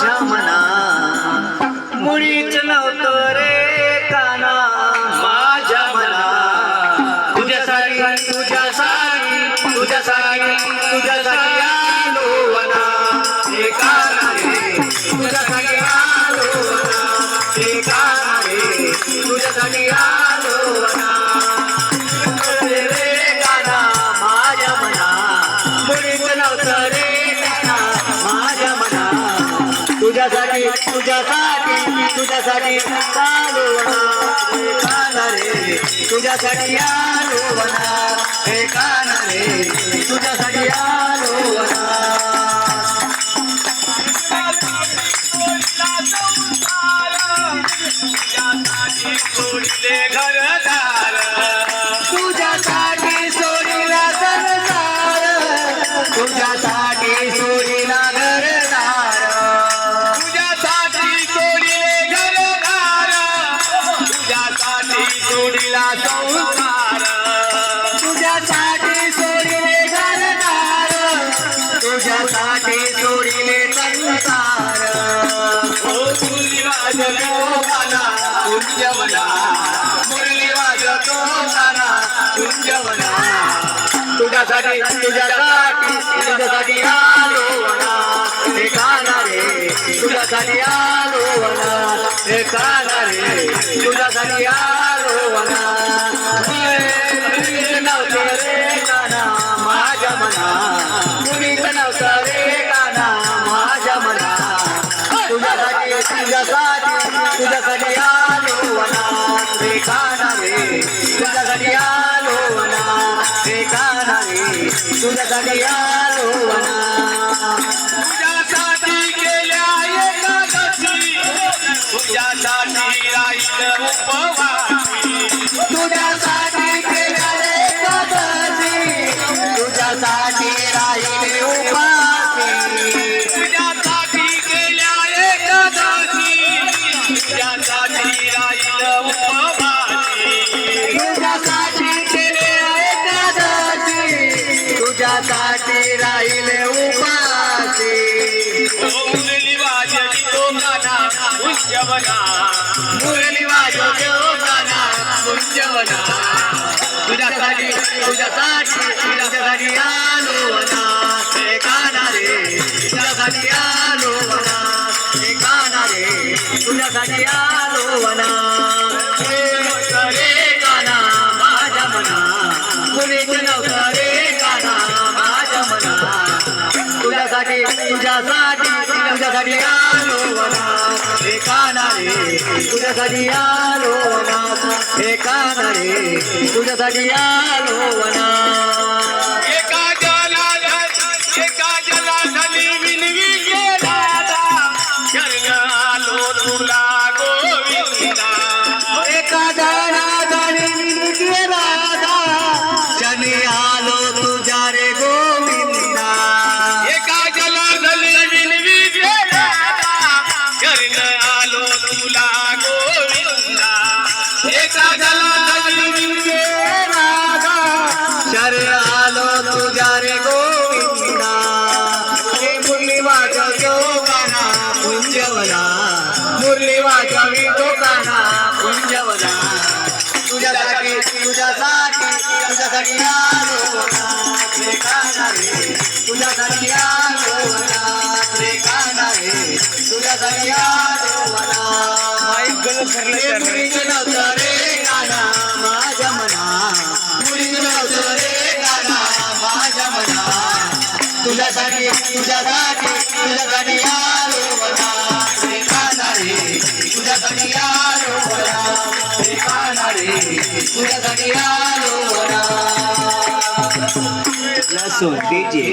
माझ्या मना मुळीच नव्हतं रे काना तुझ्यासाठी तुझ्यासाठी आलो काना रे तुझ्यासाठी आलो वना हे काना रे तुझ्यासाठी आलो वना तुझ्यासाठी सोडीला संसार तुझ्यासाठी सोडी सोडिला संसार. तुझ्यासाठी सोडिले घरदार तुझ्यासाठी सोडिले संसार. वाजतो वाजतो तुझ्यासाठी तुझ्यासाठी तुझ्यासाठी आलो हे काना रे तुझ्यासाठी आलो तुझ्यासाठी तुझ्यासाठी राहिले उपासी मुरली वाजली तो गाना कुंजवना मुरली वाजवतो गाना कुंजवना तुझ्यासाठी तुझ्यासाठी तुझ्यासाठी आलो वना हे गाना रे तुझ्यासाठी आलो वना हे गाना रे तुझ्यासाठी आलो वना तुझ्यासाठी तुझ्यासाठी आलो रे हे काना रे तुझ्यासाठी आलो वना हे काना रे तुझ्यासाठी आलो वना शरे आलो तुझ्या रे गोविंदा। हे मुरली वाजवतो मुरली वाजवी तो गाना कुंजवना तुझ्यासाठी तुझ्यासाठी तुझ्यासाठी आलो वना रे गाना रे। तुझ्यासाठी आलो वना रे गाना रे। तुझ्यासाठी आलो रे तुझ्यासाठी तुझ्यासाठी तुझ्यासाठी आलो वना रे तुझ्यासाठी आलो वना रे तुझ्यासाठी आलो लसूण डीजे